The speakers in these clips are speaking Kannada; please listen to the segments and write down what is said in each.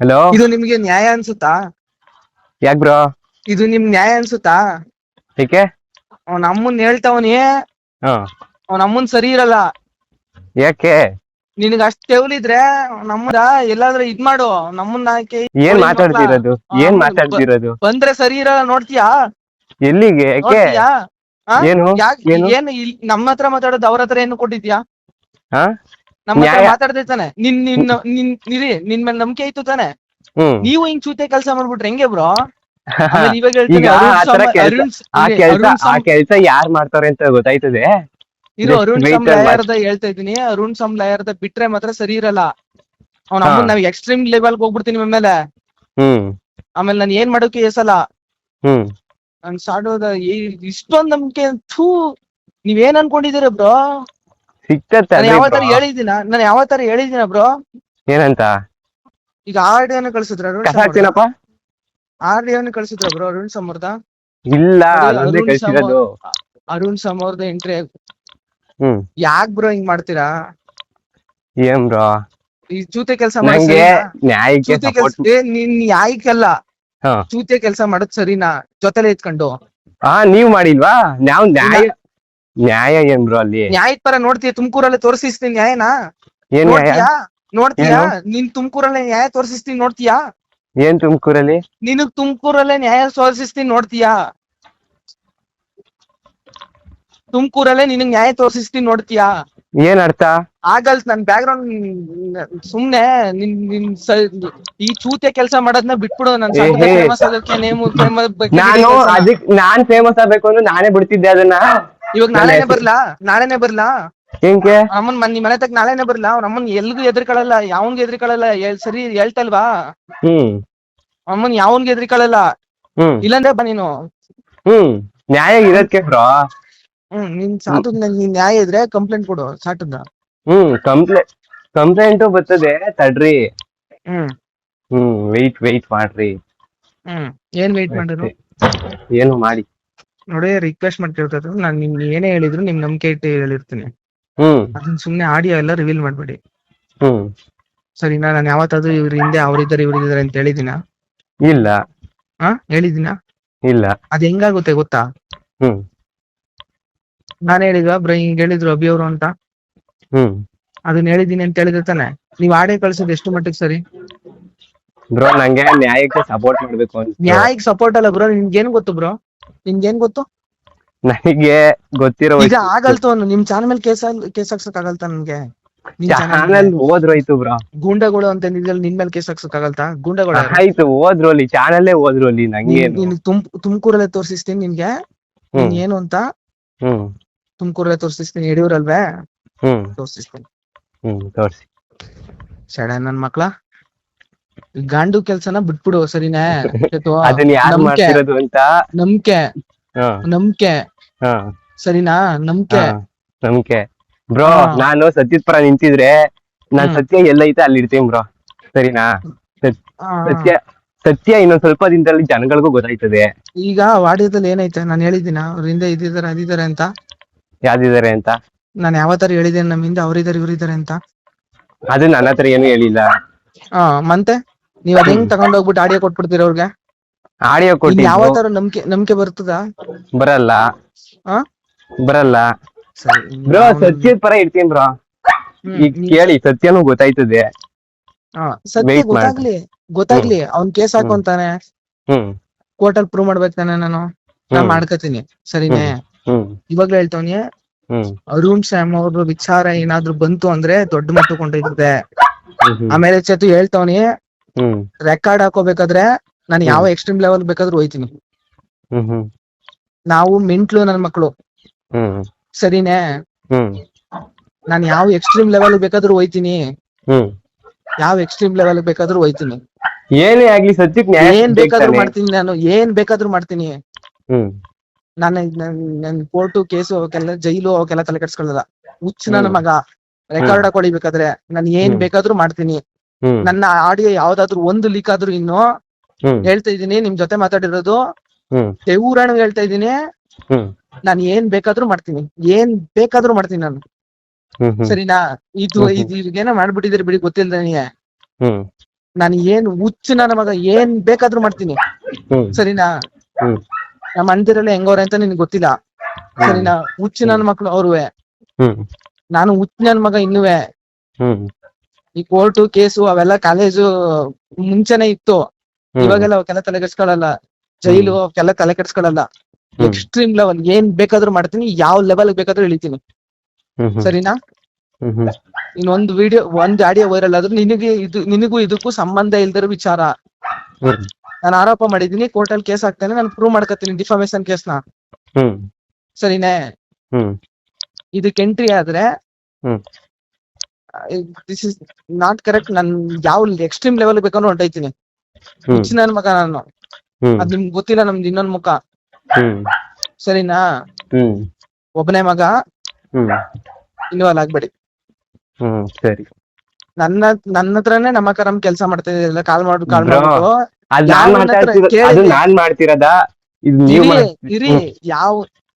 ಹಲೋ ಇದು ನಿಮ್ಗೆ ನ್ಯಾಯ ಅನ್ಸುತ್ತಾ? ಯಾಕ್ ಬ್ರೋ? ಇದು ನಿಮ್ ನ್ಯಾಯ ಅನ್ಸುತ್ತಾ? ಏಕೆ? ಅವ್ನ ಅಮ್ಮನ್ ಹೇಳ್ತಾವನಿ. ಅವ್ನ ಅಮ್ಮನ್ ಸರಿ ಇರಲ್ಲ. ಯಾಕೆ? ನಿನಗ ಅಷ್ಟ್ ತೆವಲಿದ್ರೆ ನಮ್ಮದ ಎಲ್ಲಾದ್ರೂ ಇದ್ ಮಾಡು. ನಮ್ಮನ್ನ ಹಾಕಿ ಏನ್ ಮಾತಾಡ್ತಿರೋದು? ಏನ್ ಮಾತಾಡ್ತಿರೋದು? ಬಂದ್ರೆ ಸರಿ ಇರಲ್ಲ ನೋಡ್ತೀಯಾ? ಎಲ್ಲಿಗೆ? ಯಾಕೆ? ನೋಡ್ತೀಯಾ? ಆ? ಏನು? ಯಾಕ್ ಏನು? ಏನ್ ಇಲ್ ನಮ್ಮ ಹತ್ರ ಮಾತಾಡೋದು ಅವ್ರ ಹತ್ರ ಏನು ಕೊಟ್ಟಿದ್ಯಾ ಹಾ ನಮ್ಮ ಹತ್ರ ನ್ಯಾಯ- ತಾನೆ. ನಿನ್ ನಿನ್ ನಿನ್ ನಿರಿ ನಿನ್ ಮೇಲೆ ನಂಬಿಕೆ ಇತ್ತು ತಾನೆ. ಹ್ಮ್. ನೀವು ಹಿಂಗ್ ಚೂತೆ ಕೆಲಸ ಮಾಡ್ಬಿಟ್ರೆ ಹೆಂಗೆ ಬ್ರೋ? ಇವಾಗ ಹೇಳ್ತೀನಿ, ಈಗ ಅರುಣ್ ಆ ಕೆಲ್ಸ- ಅರುಣ್ ಸ- ಆ ಇರಿ, ಕೆಲ್ಸ ಅರುಣ್ ಆ ಕೆಲ್ಸ ಯಾರ್ ಮಾಡ್ತಾರೆ ಅಂತ ಗೊತ್ತಾಯ್ತದೆ? ಇದು Just ಅರುಣ್ wait ಸಮ್ and watch. ಲಾಯರ್ದ ಹೇಳ್ತಾ ಇದೀನಿ ಅರುಣ್ ಸಮ್ ಲಾಯರ್ದ ಬಿಟ್ರೆ ಮಾತ್ರ ಸರಿ ಇರಲ್ಲ. ಅವ್ನ ಹಾ. ಅಮ್ಮನ್ ನಾವ್ ಎಕ್ಸ್ಟ್ರೀಮ್ ಲೆವೆಲ್ ಹೋಗ್ಬಿಡ್ತೀನಿ ಆಮೇಲೆ ಹ್ಮ್. ಆಮೇಲೆ ನಾನು ಏನ್ ಮಾಡೋಕೆ ಎಸಲ್ಲ. ಹ್ಮ್. ನನ್ ಸಾಡೋದ ಇಷ್ಟೊಂದ್ ನಂಬಿಕೆ ಥೂ ನೀವೇನ್ ಅನ್ಕೊಂಡಿದೀರ ಬ್ರೋ? ಸಿಕ್ತತ್ತೆ ನಾನು ಯಾವ ತರ ಹೇಳಿದಿನ ನಾನು ಯಾವ ತರ ಹೇಳಿದಿನ ಬ್ರೋ ಏನಂತ? ಈಗ ಆಡಿಯೋನ ಕಳ್ಸಿದ್ರ ಅರುಣ್ ಕಸ ಹಾಕ್ತೀನಪ್ಪ. ಅನ್ನು ಕಳ್ಸಿದ್ರ ಬ್ರೋ ಅರುಣ್ ಸಮರ್ದ ಇಲ್ಲ ನಂದೇ ಅರುಣ್ ಕಳ್ಸಿರೋದು. ಅರುಣ್ ಸಮರ್ದ ಎಂಟ್ರಿ ಹ್ಮ್. ಯಾಕ್ ಬ್ರೋ ಹಿಂಗ್ ಮಾಡ್ತೀರಾ? ಏನ್ ಬ್ರೋ ಈ ಚೂತೆ ಕೆಲಸ ನಂಗೆ ನ್ಯಾಯಕ್ಕೆ ಏ ನಿನ್ ಯಾಯ್ಕಲ್ಲ ಹಾ. ಚೂತೆ ಕೆಲಸ ಮಾಡೋದ್ ಸರಿನಾ? ಜೊತೆಲೆ ಇತ್ಕೊಂಡು ಹಾ ನೀವ್ ಮಾಡಿಲ್ವಾ? ನಾವ್ ನ್ಯಾಯ ನ್ಯಾಯ ಏನ್ ಬ್ರೋ ಅಲ್ಲಿ? ನ್ಯಾಯದ ಪರ ನೋಡ್ತೀಯ ತುಮಕೂರಲ್ಲಿ ತೋರಿಸ್ತೀನಿ ನ್ಯಾಯನಾ. ಏನ್ ನ್ಯಾಯ? ನೋಡ್ತೀಯಾ? ನಿನ್? ನೀನ್ ತುಮಕೂರಲ್ಲೇ ನ್ಯಾಯ ತೋರಿಸ್ತೀನಿ ನೋಡ್ತೀಯಾ? ಏನ್ ತುಮಕೂರಲ್ಲಿ? ನಿನಗ್ ತುಮಕೂರಲ್ಲೇ ನ್ಯಾಯ ತೋರಿಸ್ತೀನಿ ನೋಡ್ತೀಯಾ? ತುಮಕೂರಲ್ಲೇ ನಿನಗ್ ನ್ಯಾಯ ತೋರಿಸ್ತೀನಿ ನೋಡ್ತೀಯಾ? ಏನ್ ಅರ್ಥ? ಆಗಲ್ ನನ್ ಬ್ಯಾಕ್ ಗ್ರೌಂಡ್ ಸುಮ್ನೆ ನಿನ್ ನಿನ್ ಸ- ಈ ಚೂತೆ ಕೆಲಸ ಮಾಡೋದ್ನ ಬಿಟ್ಬಿಡು ನನ್. ಫೇಮಸ್ ಆಗೋಕೆ ನೇಮು ನಾನು ಅದಕ್ ನಾನ್ ಫೇಮಸ್ ಆಗ್ಬೇಕು ಅಂದ್ರೆ ನಾನೇ ಬಿಡ್ತಿದ್ದೆ ಅದನ್ನ. ಇವಾಗ ನಾಳೆನೆ ಬರ್ಲಾ? ನಾಳೆನೆ ಬರ್ಲಾ? ಏನ್ಕೆ? ಅಮ್ಮನ್ ಮನ್ ನಿಮ್ ಮನೆ ತಕ್ ನಾಳೆನೆ ಬರ್ಲಾ? ಅವ್ರ ಅಮ್ಮನ್ ಎಲ್ಗೂ ಎದ್ರಿಕೊಳ್ಳಲ್ಲ ಯಾವನ್ಗೂ ಎಲ್- ಸರಿ ಹೇಳ್ತಲ್ವಾ? ಹ್ಮ್. ಅಮ್ಮನ್ ಯಾವನ್ಗೆ ಎದ್ರಿಕೊಳ್ಳಲ್ಲ ಹ್ಮ್. ಇಲ್ಲಂದ್ರೆ ಬಾ ನೀನು. ಹ್ಮ್. ನ್ಯಾಯ ಇರೋದ್ಕೆ ಬ್ರೋ. ಹ್ಮ್ ನಿನ್ ಸಾಟದ್ ನೀನ್ ನ್ಯಾಯ ಇದ್ರೆ ಕಂಪ್ಲೇಂಟ್ ಕೊಡು ಸಾಟದ ಹ್ಮ್ ಕಂಪ್ಲೇಂಟ್ ಕಂಪ್ಲೇಂಟು ಬರ್ತದೆ ತಡ್ರಿ. ಹ್ಮ್. ಹ್ಮ್ ವೆಯ್ಟ್ ವೆಯ್ಟ್ ಮಾಡ್ರಿ. ಹ್ಮ್ ಏನ್ ವೇಟ್ ಮಾಡಿದ್ರು? ಏನು ಮಾಡಿ? ನೋಡಿ ರಿಕ್ವೆಸ್ಟ್ ಮಾಡ್ತಿರ್ತದ ನಾನು ನಿಮ್ಗೆ ಏನೇ ಹೇಳಿದ್ರು ನಿಮ್ ನಂಬಿಕೆ ಇಟ್ಟು ಹೇಳಿರ್ತೀನಿ. ಹ್ಮ್. ಅದನ್ನ ಸುಮ್ನೆ ಆಡಿಯೋ ಎಲ್ಲ ರಿವೀಲ್ ಮಾಡ್ಬೇಡಿ. ಸರಿ ಸರಿನಾ ನಾನು ಯಾವತ್ತಾದ್ರೂ ಇವ್ರ ಹಿಂದೆ ಅವ್ರಿದ್ದಾರೆ ಇವ್ರಿದ್ದಾರೆ ಅಂತ ಹೇಳಿದಿನ ಇಲ್ಲ. ಹಾ ಹೇಳಿದಿನ ಇಲ್ಲ. ಅದ್ ಹೆಂಗಾಗುತ್ತೆ ಗೊತ್ತಾ? ಹ್ಮ್. ನಾನ್ ಹೇಳಿದ್ವಾ ಬ್ರ ಹಿಂಗ್ ಹೇಳಿದ್ರು ಅಭಿ ಅವರು ಅಂತ? ಹ್ಮ್. ಅದನ್ನ ಹೇಳಿದೀನಿ ಅಂತ ಹೇಳಿದ್ರೆ ತಾನೆ? ನೀವ್ ಆಡಿಯೋ ಕಳ್ಸೋದು ಎಷ್ಟು ಮಟ್ಟಿಗೆ ಸರಿ? ಬ್ರೋ ನಂಗೆ ನ್ಯಾಯಕ್ಕೆ ಸಪೋರ್ಟ್ ಮಾಡ್ಬೇಕು ಅಂತ ನ್ಯಾಯಕ್ ಸಪೋರ್ಟ್ ಅಲ್ಲ ಬ್ರೋ ನಿಮ್ಗೇನ್ ಗೊತ್ತು ಬ್ರೋ? ನಿಮ್ಗೇನ್ ಗೊತ್ತು? ನನಗೆ ಗೊತ್ತಿರೋ ಈಗ ಆಗಲ್ತು ಅನ್ನು ನಿಮ್ ಚಾನಲ್ ಮೇಲೆ ಕೇಸ್ ಕೇಸ್ ಹಾಕ್ಸಕ್ ಆಗಲ್ತಾ ನನ್ಗೆ? ಚಾನೆಲ್ ಚಾನಲ್ ಚಾನಲ್ ಹೋದ್ರೋಯ್ತು ಬ್ರೋ. ಗೂಂಡಗಳು ಅಂತ ನಿದ್ರಲ್ಲಿ ನಿನ್ ಮೇಲೆ ಕೇಸ್ ಹಾಕ್ಸಕ್ ಆಗಲ್ತಾ? ಗೂಂಡಗಳು ಯಾರು? ಆಯ್ತು ಹೋದ್ರು ಅಲ್ಲಿ ಚಾನಲ್ಲೇ ಹೋದ್ರು ಅಲ್ಲಿ ನಂಗೆ ನೀನ್- ನೀನ್ ತುಮ್ ತುಮಕೂರಲ್ಲೇ ತೋರಿಸ್ತೀನಿ ನಿನ್ಗೆ. ನೀನ್ ಏನು ಅಂತ? ಹ್ಮ್. ತುಮಕೂರಲ್ಲೇ ತೋರಿಸ್ತೀನಿ ಯಡಿಯೂರಲ್ವೇ? ಹ್ಮ್. ತೋರಿಸ್ತೀನಿ ಹ್ಮ್ ತೋರ್ಸಿ. ಸಡನ್ ನನ್ ಮಕ್ಳ. ಗಾಂಡು ಕೆಲ್ಸನ ಬಿಟ್ಬಿಡು ಸರಿನೇ? ಅದನ್ನ ಯಾರು ಮಾಡ್ತಿರೋದು ಅಂತ? ನಂಬಿಕೆ. ಹಾ. ನಂಬಿಕೆ. ಹಾ. ಸರಿನಾ? ನಂಬಿಕೆ. ಹಾ, ನಂಬಿಕೆ. ಬ್ರೋ ಹಾ. ನಾನು ಸತ್ಯದ ಪರ ನಿಂತಿದ್ರೆ ನಾನ್ ಸತ್ಯ ಸತ್ಯ ಎಲ್ಲೈತೆ ಅಲ್ಲಿ ಇರ್ತೀನಿ ಬ್ರೋ. ಸರಿನಾ? ಸತ್ಯ ಸತ್ಯ ಇನ್ನೊಂದ್ ಸ್ವಲ್ಪ ದಿನದಲ್ಲಿ ಜನಗಳಿಗೂ ಗೊತ್ತಾಯ್ತದೆ. ಈಗ ವಾಡ್ಯದಲ್ಲಿ ಏನೈತೆ? ನಾನು ಹೇಳಿದ್ದೀನ? ಅವ್ರ ಹಿಂದೆ ಇದಿದ್ದಾರೆ ಅದಿದ್ದಾರೆ ಅಂತ. ಯಾವ್ದಿದಾರೆ ಅಂತ? ನಾನು ಯಾವತ್ತಾರು ಹೇಳಿದ್ದೇನೆ ನಮ್ಮಿಂದ ಅವ್ರಿದ್ದಾರೆ ಇವ್ರಿದ್ದಾರೆ ಅಂತ. ಅದು ನನ್ನ ಹತ್ರ ಏನು ಹೇಳಿಲ್ಲ. ಹಾ ಮತ್ತೆ? ನೀವ್ ಅದ್ ಹೆಂಗ್ ತಗೊಂಡ್ ಹೋಗ್ಬಿಟ್ಟು ಆಡಿಯೋ ಕೊಟ್ಬಿಡ್ತೀರ ಅವ್ರಿಗೆ? ಆಡಿಯೋ ಇನ್ ಕೊಟ್ಟಿದ್ದು. ತರ ನಂಬಿಕೆ ನಂಬಿಕೆ ಬರ್ತದ? ಬರಲ್ಲ. ಆ? ಬರಲ್ಲ. ಸರಿ ಬ್ರೋ ಸತ್ಯದ ಪರ ಇರ್ತೀನಿ ಬ್ರೋ ಹ್ಮ್, ಈಗ ಕೇಳಿ ಸತ್ಯನೂ ಗೊತ್ತಾಯ್ತದೆ. ಹಾ, ಸತ್ಯ wait ಮಾಡು. ಗೊತ್ತಾಗ್ಲಿ ಗೊತ್ತಾಗ್ಲಿ. ಅವ್ನ್ ಕೇಸ್ ಹಾಕೊಂತಾನೆ ಹ್ಮ್. ಕೋರ್ಟ್ ಅಲ್ಲಿ ಪ್ರೂವ್ ಮಾಡ್ಬೇಕು ತಾನೆ ನಾನು. ನಾ ಹ್ಮ್. ಮಾಡ್ಕತೀನಿ. ಸರಿನೇ? ಹ್ಮ್. ಇವಾಗ್ಲೇ ಹೇಳ್ತವ್ನಿ ಹ್ಮ್. ಅರುಣ್ ಶ್ಯಾಮ್ ಅವ್ರ ವಿಚಾರ ಏನಾದ್ರು ಬಂತು ಅಂದ್ರೆ ದೊಡ್ಡ ಮಟ್ಟ ಹ್ಮ್ ಆಮೇಲೆ ಚೇತು ಹೇಳ್ತಾವನಿ ರೆಕಾರ್ಡ್ ಹಾಕೋಬೇಕಾದ್ರೆ ನಾನು ಯಾವ ಎಕ್ಸ್ಟ್ರೀಮ್ ಲೆವೆಲ್ ಬೇಕಾದ್ರೂ ಹೋಯ್ತೀನಿ. ನಾವು ಮಿಂಟ್ಲು ನನ್ ಮಕ್ಳು. ಸರಿನೇ? ನಾನ್ ಯಾವ ಎಕ್ಸ್ಟ್ರೀಮ್ ಲೆವೆಲ್ ಬೇಕಾದ್ರೂ ಹೋಯ್ತೀನಿ. ಯಾವ ಎಕ್ಸ್ಟ್ರೀಮ್ ಲೆವೆಲ್ ಬೇಕಾದ್ರೂ ಹೋಯ್ತೀನಿ. ಏನೇ ಆಗ್ಲಿ ಸತ್ಯಕ್ ಏನ್ ಬೇಕಾದ್ರೂ ಮಾಡ್ತೀನಿ ನಾನು ಏನ್ ಬೇಕಾದ್ರೂ ಮಾಡ್ತೀನಿ. ನಾನು ನನ್ ಕೋರ್ಟು ಕೇಸು ಅವಕ್ಕೆಲ್ಲ ಜೈಲು ಅವಕ್ಕೆಲ್ಲ ತಲೆ ಕೆಡ್ಸ್ಕೊಳ್ಳಲ್ಲ. ಹುಚ್ಚು ನನ್ನ ಮಗ. ರೆಕಾರ್ಡ್ ಹಾಕೊಳಿಬೇಕಾದ್ರೆ ನಾನು ಏನ್. ಬೇಕಾದ್ರೂ ಮಾಡ್ತೀನಿ. ನನ್ನ ಆಡಿಯೋ ಯಾವ್ದಾದ್ರು ಒಂದು ಲೀಕ್ ಆದ್ರೂ ಇನ್ನು ಹೇಳ್ತಾ ಇದೀನಿ ನಿಮ್ ಜೊತೆ ಮಾತಾಡಿರೋದು. ದೇವರಾಣ ಹೇಳ್ತಾ ಇದ್ದೀನಿ. ನಾನು ಏನ್ ಬೇಕಾದ್ರೂ ಮಾಡ್ತೀನಿ. ಏನ್ ಬೇಕಾದ್ರೂ ಮಾಡ್ತೀನಿ ನಾನು. ಸರಿನಾ? ಇದು ಹ್ಮ್ ಮಾಡ್ಬಿಟ್ಟಿದ್ರೆ ಬಿಡಿ ಹ್ಮ್. ನಾನು ಏನ್ ಹುಚ್ಚು ನನ್ನ ಮಗ ಏನ್ ಬೇಕಾದ್ರೂ ಮಾಡ್ತೀನಿ. ಸರಿನಾ? ನಮ್ಮ ಅಂದಿರಲ್ಲ ಹೆಂಗವ್ರೆ ಅಂತ ನಿನ್ಗೆ ಗೊತ್ತಿಲ್ಲ. ಸರಿನಾ? ಹುಚ್ಚು ನನ್ನ ಮಕ್ಳು ಅವ್ರುವೆ. ನಾನು ಹುಟ್ಟಿನ ಮಗ ಇನ್ನುವೆ. ಹ್ಮ್. ಈ ಕೋರ್ಟು ಕೇಸು ಅವೆಲ್ಲ ಕಾಲೇಜು ಮುಂಚೆನೆ ಇತ್ತು. ಇವಾಗೆಲ್ಲ ಅವಕ್ಕೆಲ್ಲ ತಲೆ ಕೆಡ್ಸ್ಕೊಳಲ್ಲ. ಜೈಲು ಅವಕ್ಕೆಲ್ಲ ತಲೆ ಕೆಡ್ಸ್ಕೊಳಲ್ಲ. ಎಕ್ಸ್ಟ್ರೀಮ್ ಲೆವೆಲ್ ಏನ್ ಬೇಕಾದ್ರೂ ಮಾಡ್ತೀನಿ ಯಾವ ಲೆವೆಲ್ ಬೇಕಾದ್ರೂ ಇಳಿತೀನಿ. ಸರಿನಾ? ಇನ್ನೊಂದು ವಿಡಿಯೋ ಒಂದ್ ಆಡಿಯೋ ವೈರಲ್ ಆದ್ರೂ ನಿನಗೆ ಇದು ನಿನಗೂ ಇದಕ್ಕೂ ಸಂಬಂಧ ಇಲ್ದಿರೋ ವಿಚಾರ. ನಾನು ಆರೋಪ ಮಾಡಿದೀನಿ ಕೋರ್ಟಲ್ಲಿ ಕೇಸ್ ಹಾಕ್ತೇನೆ ನಾನು ಪ್ರೂವ್ ಮಾಡ್ಕೊತೀನಿ ಡಿಫಾಮೇಶನ್ ಕೇಸ್ನ. ನ ಸರಿನೇ? ಇದಕ್ಕೆ ಎಂಟ್ರಿ ಆದ್ರೆ hmm. This is not correct ನನ್ ಯಾವ ಎಕ್ಸ್ಟ್ರೀಮ್ ಲೆವೆಲ್ ಬೇಕಂದ್ರೆ ಹೊಂಟೈತೀನಿ ಹ್ಮ್. ಹುಚ್ಚ ನನ್ ಮಗ ನಾನು. ಹ್ಮ್. ಅದ್ ನಿಮ್ಗೆ ಗೊತ್ತಿಲ್ಲ ನಮ್ದು ಇನ್ನೊಂದ್ ಮುಖ. ಹ್ಮ್. ಸರಿನಾ? ಹ್ಮ್. ಒಬ್ಬನೇ ಮಗ. ಹ್ಮ್. ಇನ್ವಾಲ್ವ್ ಆಗ್ಬೇಡಿ. ಹ್ಮ್ ಸರಿ. ನನ್ನ ನನ್ನ ಹತ್ರನೇ ನಮ್ಮ ಕೆಲಸ ಮಾಡ್ತಾ ಇದ್ದಿಲ್ಲ ಕಾಲ್ ಮಾಡು ಕಾಲ್ Bro, ಮಾಡ್ಬಿಟ್ಟು. ಅದ್ ನಾನ್ ಯಾವನ ಹತ್ರ ಅದು ಕೇಳಿದೆ? ನಾನ್ ಮಾಡ್ತಿರೋದ? ಇದು ನೀವ್ ಇರಿ ಮಾಡ್- ಇರಿ ಯಾವ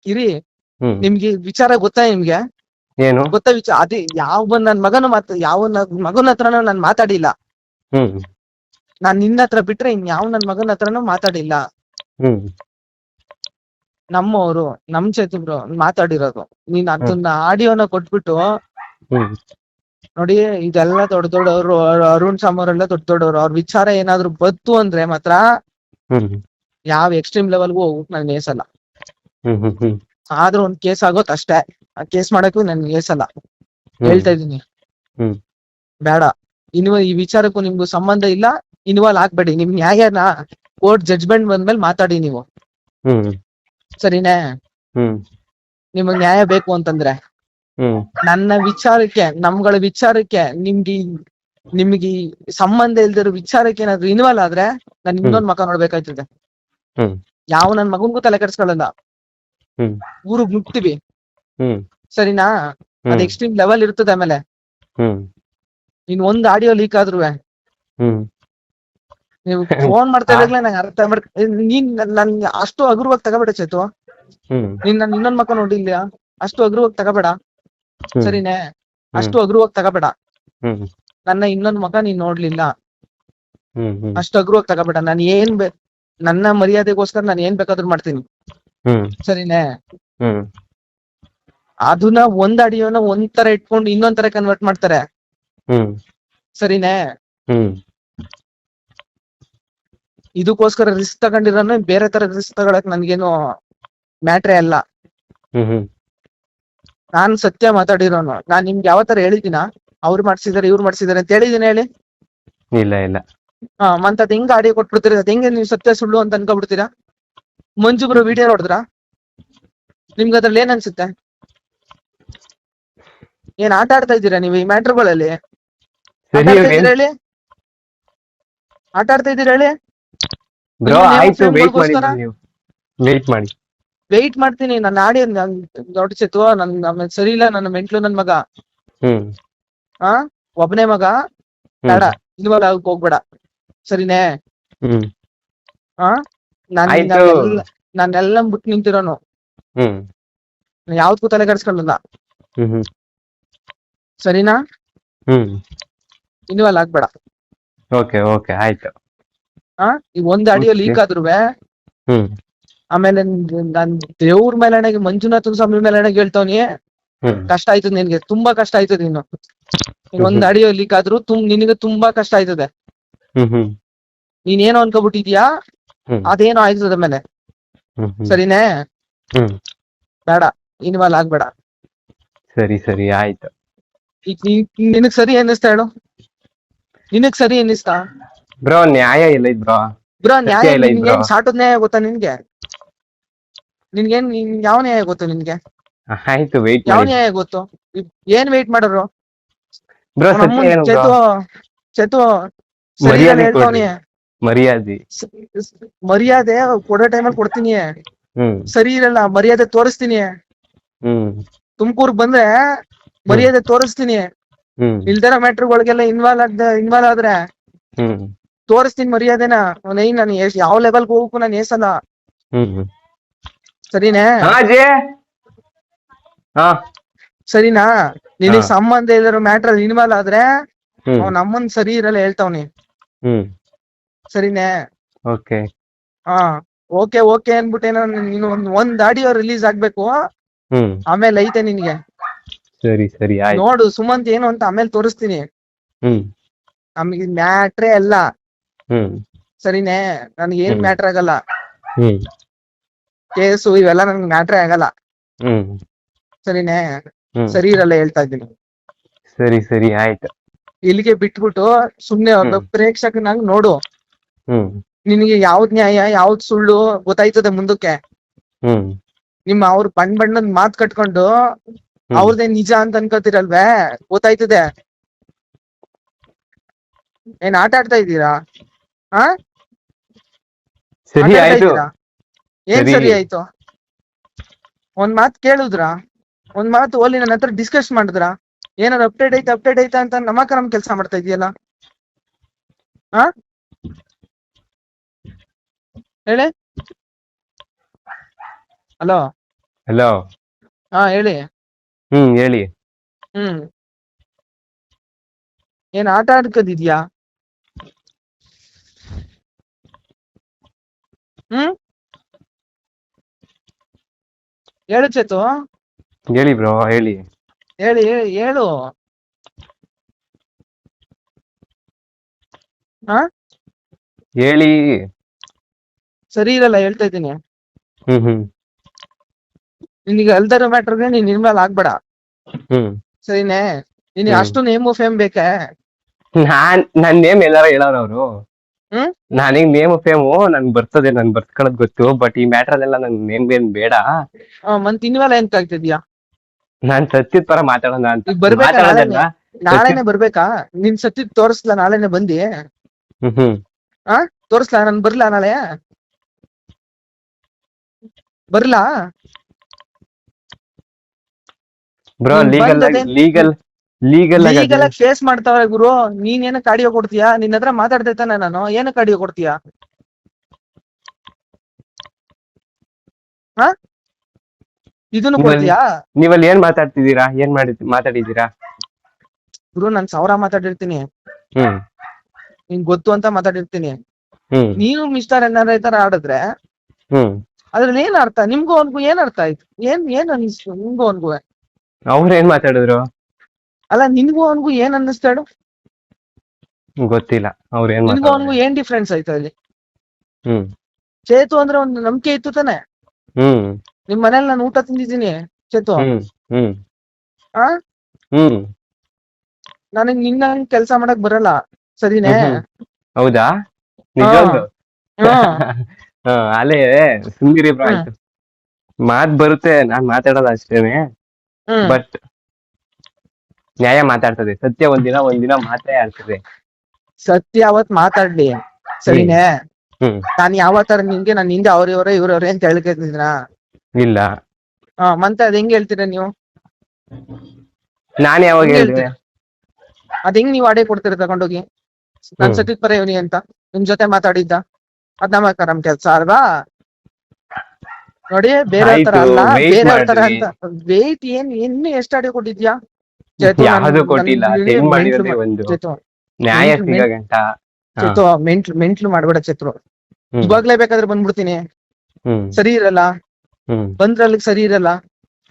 ಇರಿ. ನಿಮ್ಗೆ ವಿಚಾರ ಗೊತ್ತಾ ನಿಮ್ಗೆ? ಏನು? ಗೊತ್ತಾ ವಿಚಾರ? ಅದೇ ಯಾವ ನನ್ ಮಗನು ಮಾತ ಯಾವ ನನ್ ಮಗನ ಹತ್ರನೂ ನಾನ್ ಮಾತಾಡಿಲ್ಲ. ಹ್ಮ್. ನಾನ್ ನಿನ್ನ ಹತ್ರ ಬಿಟ್ರೆ ಇನ್ ಯಾವ ನನ್ ಮಗನ ಹತ್ರನೂ ಮಾತಾಡಿಲ್ಲ. ಹ್ಮ್. ನಮ್ಮವರು ನಮ್ ಚೇತುಬ್ರು ಮಾತಾಡಿರೋದು. ನೀನ್ ಅದನ್ನ ಆಡಿಯೋನ ಕೊಟ್ಬಿಟ್ಟು ಹ್ಮ್. ನೋಡಿ ಇದೆಲ್ಲ ದೊಡ್ಡ ದೊಡ್ಡವರು ಅರುಣ್ ಸಾಮೋರೆಲ್ಲ ದೊಡ್ಡ ದೊಡ್ಡವರು. ಅವ್ರ ವಿಚಾರ ಏನಾದ್ರು ಬತ್ತು ಅಂದ್ರೆ ಮಾತ್ರ ಹ್ಮ್. ಯಾವ ಎಕ್ಸ್ಟ್ರೀಮ್ ಲೆವೆಲ್ಗೂ ಹೋಗಕ್ ನಾನು ನೇಸಲ್ಲ. ಹ್ಮ್ ಹ್ಮ್ ಹ್ಮ್. ಆದ್ರೂ ಒಂದ್ ಕೇಸ್ ಆಗೋತ್ ಅಷ್ಟೇ. ಆ ಕೇಸ್ ಮಾಡಕ್ಕೂ ನನ್ ಏಸಲ್ಲ. ಹೇಳ್ತಾ ಇದೀನಿ ಹ್ಮ್. ಬೇಡ. ಇನ್ವ ಈ ವಿಚಾರಕ್ಕೂ ನಿಮ್ಗೂ ಸಂಬಂಧ ಇಲ್ಲ. ಇನ್ವಾಲ್ವ್ ಆಗ್ಬೇಡಿ. ನಿಮ್ ನ್ಯಾಯನ ಕೋರ್ಟ್ ಜಡ್ಜ್ಮೆಂಟ್ ಬಂದ್ಮೇಲೆ ಮಾತಾಡಿ ನೀವು. ಹ್ಮ್. ಸರಿನೇ? ಹ್ಮ್. ನಿಮಗ್ ನ್ಯಾಯ ಬೇಕು ಅಂತಂದ್ರೆ. ಹ್ಮ್. ನನ್ನ ವಿಚಾರಕ್ಕೆ ನಮ್ಗಳ ವಿಚಾರಕ್ಕೆ ನಿಮ್ಗೆ ಈ- ನಿಮ್ಗೆ ಈ ಸಂಬಂಧ ಇಲ್ದಿರೋ ವಿಚಾರಕ್ಕೆ ಏನಾದ್ರು ಇನ್ವಾಲ್ವ್ ಆದ್ರೆ ನಾನು ಇನ್ನೊಂದ್ ಮಕ ನೋಡ್ಬೇಕಾಯ್ತದೆ. ಹ್ಮ್. ಯಾವ ನನ್ ಮಗನ್ಗೂ ತಲೆ ಕೆಡ್ಸ್ಕೊಳಲ್ಲ. ಹ್ಮ್. ಊರಿಗ್ ಮುಟ್ತೀವಿ ಸರಿನಾ? ಅದ್ ಎಕ್ಸ್ಟ್ರೀಮ್ ಲೆವೆಲ್ ಇರ್ತದೆ ಆಮೇಲೆ. ನೀನ್ ಒಂದ್ ಆಡಿಯೋ ಲೀಕ್ ಆದ್ರೂ ನೀವು ಫೋನ್ ಮಾಡ್ತಾ ಇದ್ದಾಗ್ಲೇ ನಂಗೆ ಅರ್ಥ ಮಾಡ್ ನೀನ್ ನನ್- ಅಷ್ಟು ಹಗುರವಾಗಿ ತಗೋಬೇಡ ಚೇತು. ನೀನ್ ನನ್ ಇನ್ನೊಂದ್ ಮಕ್ಕ ನೋಡಿಲ್ಲ ಅಷ್ಟು ಹಗುರವಾಗಿ ತಗೋಬೇಡ. ಸರಿನೇ? ಅಷ್ಟು ಹಗುರವಾಗಿ ತಗೋಬೇಡ. ನನ್ನ ಇನ್ನೊಂದ್ ಮಕ ನೀನ್ ನೋಡ್ಲಿಲ್ಲ. ಅಷ್ಟು ಹಗುರವಾಗಿ ತಗೋಬೇಡ. ನಾನು ಏನ್ ನನ್ನ ಮರ್ಯಾದೆಗೋಸ್ಕರ ನಾನು ಏನ್ ಬೇಕಾದ್ರೂ ಮಾಡ್ತೀನಿ. ಸರಿನೇ? ಅದನ್ನ ಒಂದ್ ಅಡಿಯೋನ ಒಂದ್ ತರ ಇಟ್ಕೊಂಡು ಇನ್ನೊಂದ್ ತರ ಕನ್ವರ್ಟ್ ಮಾಡ್ತಾರೆ ಸರಿನೇ? ಇದಕ್ಕೋಸ್ಕರ ರಿಸ್ಕ್ ತಗೊಂಡಿರೋನು ಬೇರೆ ತರ ರಿಸ್ಕ್ ತಗೊಳಕ್ ನನ್ಗೇನು ಮ್ಯಾಟ್ರೇ ಅಲ್ಲ ನಾನು ಸತ್ಯ ಮಾತಾಡಿರೋನು. ನಾನ್ ನಿಮ್ಗೆ ಯಾವ ತರ ಹೇಳಿದಿನ ಅವ್ರು ಮಾಡ್ಸಿದಾರೆ ಇವ್ರು ಮಾಡ್ಸಿದಾರೆ ಅಂತ ಹೇಳಿದೀನಿ ಹೇಳಿ. ಇಲ್ಲ ಇಲ್ಲ. ಹಾ ಮತ್ ಅದ್ ಹೆಂಗ್ ಆಡಿಯೋ ಕೊಟ್ಬಿಡ್ತೀರಾ ಅದ್ ಹೆಂಗೆ ನೀವು ಸತ್ಯ ಸುಳ್ಳು ಅಂತ ಅನ್ಕೊಬಿಡ್ತೀರಾ? ಮಂಜು ಬ್ರೋ ವಿಡಿಯೋ ನೋಡಿದ್ರ? ನಿಮ್ಗೆ ಅದ್ರಲ್ಲಿ ಏನ್ ಅನ್ಸುತ್ತೆ? ಏನ್ ಆಟ ಆಡ್ತಾ ಇದ್ದೀರಾ ನೀವು ಈ ಮ್ಯಾಟ್ರ್ಗಳಲ್ಲಿ ಹೇಳಿ? ಆಟ ಆಡ್ತಾ ಇದ್ದೀರಾ ಹೇಳಿ? ಬ್ರೋ ಆಯ್ತು ವೇಟ್ ಮಾಡಿ ನೀವು. ವೇಟ್ ಮಾಡಿ. ವೆಯ್ಟ್ ಮಾಡ್ತೀನಿ ನನ್ನ ಆಡಿ ನನ್ ದೊಡ್ಡ ಸಿತ್ತು ನನ್ ಸರಿ ಇಲ್ಲ ನನ್ನ ಮೆಂಟ್ಲು ನನ್ ಮಗ. ಆ? ಒಬ್ನೇ ಮಗ. ಬೇಡ ಇನ್ವಾಲ್ವ್ ಆಗಕ್ ಹೋಗ್ಬೇಡ. ಸರಿನೇ? ಹ್ಮ್. ಆ ನಾನ್ ಆಯ್ತು. ನಾನೆಲ್ಲ ಬಿಟ್ಟು ನಿಂತಿರೋನು. ಹ್ಮ್. ಯಾವ್ದಕ್ಕೂ ತಲೆ ಕೆಡ್ಸ್ಕೊಳ್ಳಲ್ಲ ಹ್ಮ್ ಹ್ಮ್. ಸರಿನಾ? ಹ್ಮ್. ಇನ್ವಾಲ್ವ್ ಆಗ್ಬೇಡ. ಓಕೆ ಓಕೆ ಆಯ್ತು. ಆ? ಈ ಒಂದ್ Okay. ಲೀಕ್ ಆದ್ರೂ ಹ್ಮ್. ಆಮೇಲೆ ನ್- ನಾನ್ ದೇವ್ರ ಮೇಲೆ ಮಂಜುನಾಥನ್ ಸ್ವಾಮಿ ಮೇಲೆ ಹೇಳ್ತವ್ನಿ. ಹ್ಮ್. ಕಷ್ಟ ಆಯ್ತದ ನಿನ್ಗೆ. ತುಂಬಾ ಕಷ್ಟ ಆಯ್ತದ ನೀನು ಒಂದ್ ಹ್ಮ್. ಆಡಿಯೋ ಲೀಕ್ ಆದ್ರೂ ತುಮ್ ನಿನಗೆ ತುಂಬಾ ಕಷ್ಟ ಆಯ್ತದೆ. ಹ್ಮ್ ಹ್ಮ್. ನೀನ್ ಏನೋ ಅನ್ಕೋಬಿಟ್ಟಿದ್ಯಾ. ಅದೇನೋ ಆಯ್ತದ ಮೇಲೆ. ಸರಿನೇ? ಬೇಡ ಇನ್ವಾಲ್ ಆಗ್ಬೇಡ. ಸರಿ ಸರಿ ಆಯ್ತು. ಈಗ ನಿನಗ್ ಸರಿ ಅನ್ನಿಸ್ತಾ ಹೇಳು? ನಿನಗ್ ಸರಿ ಅನ್ನಿಸ್ತಾ? ಬ್ರೋ ನ್ಯಾಯ ಇಲ್ಲ ಇದ್ ಬ್ರೋ. ಬ್ರೋ ನ್ಯಾಯ ನಿನ್ಗೇನ್. ಸಾಟದ್ ನ್ಯಾಯ ಗೊತ್ತಾ ನಿನ್ಗೆ? ನಿನ್ಗೇನ್ ನಿನ್ ಯಾವ ನ್ಯಾಯ ಗೊತ್ತು ನಿನ್ಗೆ? ಆಯ್ತು ವೇಟ್ ಯಾವ ನ್ಯಾಯ ಗೊತ್ತು? ಏನ್ ವೇಟ್ ಮಾಡೋರು? ಬ್ರೋ ಚೇತು ಚೇತು ಸರಿ ಹೇಳ್ತಾವನಿ ಮರ್ಯಾದೆ. ಮರ್ಯಾದೆ ಕೊಡೋ ಟೈಮಲ್ಲಿ ಕೊಡ್ತೀನಿ. ಹ್ಮ್. ಸರಿ ಇರಲ್ಲ ಮರ್ಯಾದೆ ತೋರಿಸ್ತೀನಿ. ಹ್ಮ್. ತುಮಕೂರ್ ಬಂದ್ರೆ ಮರ್ಯಾದೆ ತೋರಿಸ್ತೀನಿ. ಹ್ಮ್. ಮ್ಯಾಟರ್ ಮ್ಯಾಟ್ರಿಗಳಿಗೆಲ್ಲ ಇನ್ವಾಲ್ವ್ ಆಗ್ದ ಇನ್ವಾಲ್ವ್ ಆದ್ರೆ ಹ್ಮ್. ತೋರಿಸ್ತೀನಿ ಮರ್ಯಾದೆನ. ನೈ ನಾನು ಎಷ್ಟ್ ಯಾವ ಲೆವೆಲ್ಗೆ ಹೋಗಕ್ಕೂ ನಾನು ಏಸಲ್ಲ ಹ್ಮ್ ಹ್ಮ್. ಸರಿನೇ? ಹಾ ಜೇ ಹಾ. ಸರಿನಾ? ನಿನಗ್ ಹಾ. ಸಂಬಂಧ ಇಲ್ದಿರೋ ಮ್ಯಾಟ್ರ್ ಇನ್ವಾಲ್ವ್ ಆದ್ರೆ ಹ್ಮ್. ಅವ್ನ ಅಮ್ಮನ್ ಸರಿ ಇರಲ್ಲ ಹೇಳ್ತಾವ್ನಿ. ಹ್ಮ್. ಸರಿನೇ? ಓಕೆ. ಹಾ ಓಕೆ ಓಕೆ ಅನ್ಬಿಟ್ಟೇನೋ ನೀನು ಒಂದ್ ಒಂದ್ ಆಡಿಯೋ ರಿಲೀಸ್ ಆಗ್ಬೇಕು. ಹ್ಮ್. ಆಮೇಲೆ ಐತೆ ನಿನ್ಗೆ. ಸರಿ ಸರಿ ಆಯ್ತು. ನೋಡು ಸುಮಂತ್ ಏನು ಅಂತ ಆಮೇಲೆ ತೋರಿಸ್ತೀನಿ. ಹ್ಮ್. ನಮಗೆ ಮ್ಯಾಟ್ರೇ ಅಲ್ಲ. ಹ್ಮ್. ಸರಿನೇ? ನನಗೆ ಏನ್ ಹ್ಮ್. ಮ್ಯಾಟ್ರ್ ಆಗಲ್ಲ. ಹ್ಮ್. ಕೇಸು ಇವೆಲ್ಲ ನನ್ಗೆ ಮ್ಯಾಟ್ರೇ ಆಗಲ್ಲ. ಹ್ಮ್. ಸರಿನೇ? ಹ್ಮ್. ಸರಿ ಇರಲ್ಲ ಹೇಳ್ತಾ ಇದ್ದೀನಿ. ಸರಿ ಸರಿ ಆಯ್ತು. ಇಲ್ಲಿಗೆ ಬಿಟ್ಬಿಟ್ಟು ಸುಮ್ನೆ ಒಬ್ಬ ಹ್ಮ್. ಪ್ರೇಕ್ಷಕನಾಗ್ ನೋಡು. ನಿನಗೆ ಯಾವ್ದ್ ನ್ಯಾಯ ಯಾವ್ದ್ ಸುಳ್ಳು ಗೊತ್ತಾಯ್ತದೆ ಮುಂದಕ್ಕೆ? ನಿಮ್ಮ ಅವ್ರ ಬಣ್ಣ ಬಣ್ಣದ ಮಾತ್ ಕಟ್ಕೊಂಡು. ಅವ್ರದೇ ನಿಜ ಅಂತ ಅನ್ಕೋತಿರಲ್ವೇ? ಗೊತ್ತಾಯ್ತದೆ. ಏನ್ ಆಟ ಆಡ್ತಾ ಇದ್ದೀರಾ? ಆ? ಸರಿ ಆಯ್ತು. ಏನ್ ಸರಿ. ಆಯ್ತು? ಒಂದ್ ಮಾತ್ ಕೇಳುದ್ರ? ಒಂದ್ ಮಾತು ಓಲಿ ನನ್ನ ಹತ್ರ ಡಿಸ್ಕಸ್ ಮಾಡಿದ್ರ? ಏನಾದ್ರು ಅಪ್ಡೇಟ್ ಐತೆ ಅಪ್ಡೇಟ್ ಐತೆ ಅಂತ ನಮ್ಮಕ್ಕ ನಮ್ ಕೆಲಸ ಮಾಡ್ತಾ ಇದೆಯಲ್ಲ? ಹಾ ಹೇಳಿ? ಹಲೋ ಹಲೋ ಹಾ ಹೇಳಿ. ಹ್ಮ್ ಹೇಳಿ. ಹ್ಮ್. ಏನ್ ಆಟ ಆಡ್ಕದಿದ್ಯಾ? ಹ್ಮ್? ಹೇಳು ಚೇತು. ಹೇಳಿ ಬ್ರೋ ಹೇಳಿ. ಹೇಳಿ ಹೇಳಿ ಹೇಳು. ಹೇಳಿ. ಸರಿ ಇರಲ್ಲ ಹೇಳ್ತಾ ಇದ್ದೀನಿ. ಹ್ಮ್ ಹ್ಮ್. ನಿನಗೆ ಅಲ್ದರ ಮ್ಯಾಟ್ರಿಗೆ ನೀನ್ ಇನ್ವಾಲ್ವ್ ಆಗ್ಬೇಡ ಹ್ಮ್. ಸರಿನೇ? ನಿನಗೆ ಹ್ಮ್. ಅಷ್ಟು ನೇಮು ಫೇಮ್ ಬೇಕೆ? ನಾನ್ ನನ್ ನೇಮ್ ಎಲ್ಲಾರ ಹೇಳೋರು ಅವರು. ಹ್ಮ್? ನನಗ್ ನೇಮ್ ಫೇಮು ನನ್ ಬರ್ತದೆ ನನ್ ಬರ್ತ್ಕೊಳ್ಳೋದ್ ಗೊತ್ತು ಬಟ್ ಈ ಮ್ಯಾಟರ್ ಅಲ್ಲೆಲ್ಲ ನನ್ ನೇಮ್ ಏನ್ ಬೇಡ. ಆ, ಮತ್ ಇನ್ವಾಲ್ವ್ ಏನ್ ಆಗ್ತಿದ್ಯಾ ನಾನ್ ಸತ್ಯದ ಪರ ಮಾತಾಡೋಣ ಅಂತ. ಈಗ ಬರ್ಬೇಕಾ ಮಾತಾಡೋದಲ್ಲ ನಾಳೆನೆ? ಬರ್ಬೇಕಾ? ನಿನ್ ಸತ್ತಿದ್ ತೋರಿಸ್ಲಾ ನಾಳೆನೆ ಬಂದಿ? ಹ್ಮ್ ಹ್ಮ್. ತೋರಿಸ್ಲಾ? ನಾನ್ ಬರ್ಲಾ ನಾಳೆ? ಬರ್ಲಾ? Bro legal legal legal legal face ಮಾಡ್ತಾವ್ರೆ ಗುರು. ನೀನ್ ಏನಕ್ಕೆ ಆಡಿಯೋ ಕೊಡ್ತೀಯಾ? ನಿನ್ನ ಹತ್ರ ಮಾತಾಡ್ತಾ ಇದ್ದಾನೆ ನಾನು. ಏನಕ್ಕೆ ಆಡಿಯೋ ಕೊಡ್ತೀಯಾ? ಹಾ? ಇದನ್ನು ಕೊಡ್ತೀಯಾ? ನೀವಲ್ಲಿ ಏನ್ ಮಾತಾಡ್ತಿದ್ದೀರಾ? ಏನ್ ಮಾಡಿ ಮಾತಾಡಿದ್ದೀರಾ? ಗುರು ನಾನ್ ಸಾವಿರ ಮಾತಾಡಿರ್ತೀನಿ. ಹ್ಮ್. ನಿಂಗ್ ಗೊತ್ತು ಅಂತ ಮಾತಾಡಿರ್ತೀನಿ. ನೀನು ಮಿಸ್ಟರ್ ಏನಾರ ಈ ತರ ಆಡಿದ್ರೆ ಅದ್ರಲ್ಲಿ ಏನ್ ಅರ್ಥ? ನಿಮ್ಗೂ ಅವನ್ಗೂ ಏನ್ ಅರ್ಥ ಆಯ್ತು? ಏನ್ ಏನ್ ಅನಿಸ್ತು ನಿಮ್ಗೂ ಅವನ್ಗೂ? ಅವ್ರು ಏನ್ ಮಾತಾಡಿದ್ರು? ಅಲ್ಲ ನಿನ್ಗೂ ಅವನ್ಗೂ ಏನ್ ಅನ್ನಿಸ್ತಾ ಹೇಳು ಗೊತ್ತಿಲ್ಲ. ಅವ್ರ ಏನ್ ನಿನ್ಗೂ ಅವನ್ಗೂ ಮಾತಾಡಿದ್ರು ಏನ್ ಡಿಫ್ರೆನ್ಸ್ ಆಯ್ತು ಅಲ್ಲಿ? ಹ್ಮ್. ಚೇತು ಅಂದ್ರೆ ಒಂದು ನಂಬಿಕೆ ಇತ್ತು ತಾನೆ? ಹ್ಮ್. ನಿಮ್ ಮನೇಲಿ ನಾನು ಊಟ ತಿಂದಿದ್ದೀನಿ ಚೇತು. ಹ್ಮ್ ಹ್ಮ್. ಆ? ಹ್ಮ್. ನನಗ್ ನಿನ್ನ ಕೆಲಸ ಮಾಡಕ್ ಬರಲ್ಲ ಸರಿನೇ? ಹ್ಮ್. ಹೌದಾ? ನಿಜವಾಗ್ಲು? ಹಾ. ಹಾ ಅಲ್ಲೇ ಸುಂದಿರಿ ಬ್ರೋ ಆಯ್ತು. ಮಾತ್ ಬರುತ್ತೆ ನಾನ್ ಮಾತಾಡೋದು ಅಷ್ಟೇನೆ. ಹ್ಮ್. ಬಟ್ ನ್ಯಾಯ ಮಾತಾಡ್ತದೆ. ಸತ್ಯ ಒಂದಿನ ಒಂದಿನ ಮಾತ್ರ ಆಡ್ತದೆ. ಸತ್ಯ ಅವತ್ ಮಾತಾಡ್ಲಿ. ಸರಿನೇ? ಹ್ಮ್. ನಾನ್ ಯಾವತ್ತರ ನಿಮ್ಗೆ ನಾನು ಹಿಂದೆ ಅವ್ರ ಇವ್ರೆ ಇವ್ರವ್ರೆ ಅಂತ ಹೇಳ್ಕೊತಿದ್ರ ಇಲ್ಲ. ಹಾ ಮತ್ತೆ ಅದ್ ಹೆಂಗ್ ಹೇಳ್ತೀರಾ ನೀವು? ನಾನ್ ಯಾವಾಗ ಹೆಂಗ್ ಹೇಳ್ದೆ? ಹೇಳ್ತೀರಾ? ಅದ್ ಹೆಂಗ್ ನೀವು ಆಡೇ ಕೊಡ್ತೀರ ತಗೊಂಡೋಗಿ? ನಾನ್ ಹ್ಮ್. ಸತ್ಯಕ್ ಪರ ಇವನಿ ಅಂತ. ನಿಮ್ ಜೊತೆ ಮಾತಾಡಿದ್ದ. ಅದ್ ನಮ್ಮ ನಮ್ ಕೆಲ್ಸ ಅಲ್ವಾ? ನೋಡಿ ಬೇರೆ ತರ ಆಯ್ತು, ಅಲ್ಲ wait ಬೇರೆ ತರ ಅಂತ. ವೇಟ್ ಏನ್ ಇನ್ನು ಎಷ್ಟು ಅಡಿ ಕೊಟ್ಟಿದ್ಯಾ? ಚೇತು, ನನ್- ಯಾವ್ದು ಕೊಟ್ಟಿಲ್ಲ ನಿನಗೆ ಸೆಂಡ್ ಮೆಂಟ್ಲು ಮಾಡಿರೋದೇ ಮಾ- ಒಂದು. ಚೇತು ನ್ಯಾಯ ಮೆಂಟ್ಲು- ಸಿಗೋ ಗಂಟ ಹಾ. ಚೇತು ಮೆಂಟ್ಲು ಮೆಂಟ್ಲು ಮಾಡ್ಬೇಡ ಚೇತು ಹ್ಮ್. ಇವಾಗ್ಲೇ ಬೇಕಾದ್ರೆ ಬಂದ್ಬಿಡ್ತೀನಿ. ಹ್ಮ್. ಸರಿ ಇರಲ್ಲ. ಹ್ಮ್. ಬಂದ್ರೆ ಅಲ್ಲಿಗ್ ಸರಿ ಇರಲ್ಲ.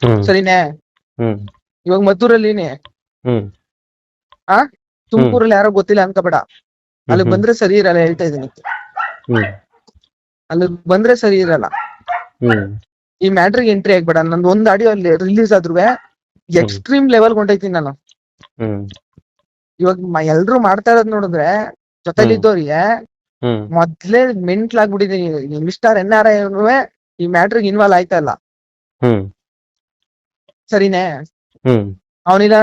ಹ್ಮ್. ಸರಿನೇ? ಹ್ಮ್. ಇವಾಗ ಮದ್ದೂರಲ್ಲಿನೇ? ಹ್ಮ್. ತುಮಕೂರಲ್ಲಿ ಯಾರೋ ಗೊತ್ತಿಲ್ಲ ಅನ್ಕೋಬೇಡ. ಅಲ್ಲಿಗ್ ಬಂದ್ರೆ ಸರಿ ಇರಲ್ಲ ಹೇಳ್ತಾ ಇದೀನಿ ಹ್ಮ್. ಅಲ್ಲಿಗ್ ಬಂದ್ರೆ ಸರಿ ಇರಲ್ಲ. ಈ ಮ್ಯಾಟ್ರಿಗೆ ಎಂಟ್ರಿ ಆಗ್ಬೇಡ. ನಂದು ಒಂದ್ ಆಡಿಯೋ ಅಲ್ಲಿ ರಿಲೀಸ್ ಆದ್ರೂ ಎಕ್ಸ್ಟ್ರೀಮ್ ಲೆವೆಲ್ ಹೊಂಟೈತೀನಿ ನಾನು. ಇವಾಗ ಎಲ್ರು ಮಾಡ್ತಾ ಇರೋದ್ ನೋಡಿದ್ರೆ ಜೊತೆಲಿ ಇದ್ದವ್ರಿಗೆ ಮೊದ್ಲೇ ಮೆಂಟ್ಲ್ ಆಗ್ಬಿಟ್ಟಿದೀನಿ. ಮಿಸ್ಟರ್ ಎನ್ ಆರ್ ಐ ಈ ಮ್ಯಾಟ್ರಿಗೆ ಇನ್ವಾಲ್ವ್ ಆಯ್ತಾ ಇಲ್ಲ. ಸರಿನೇ? ಅವನಿಲ್ಲ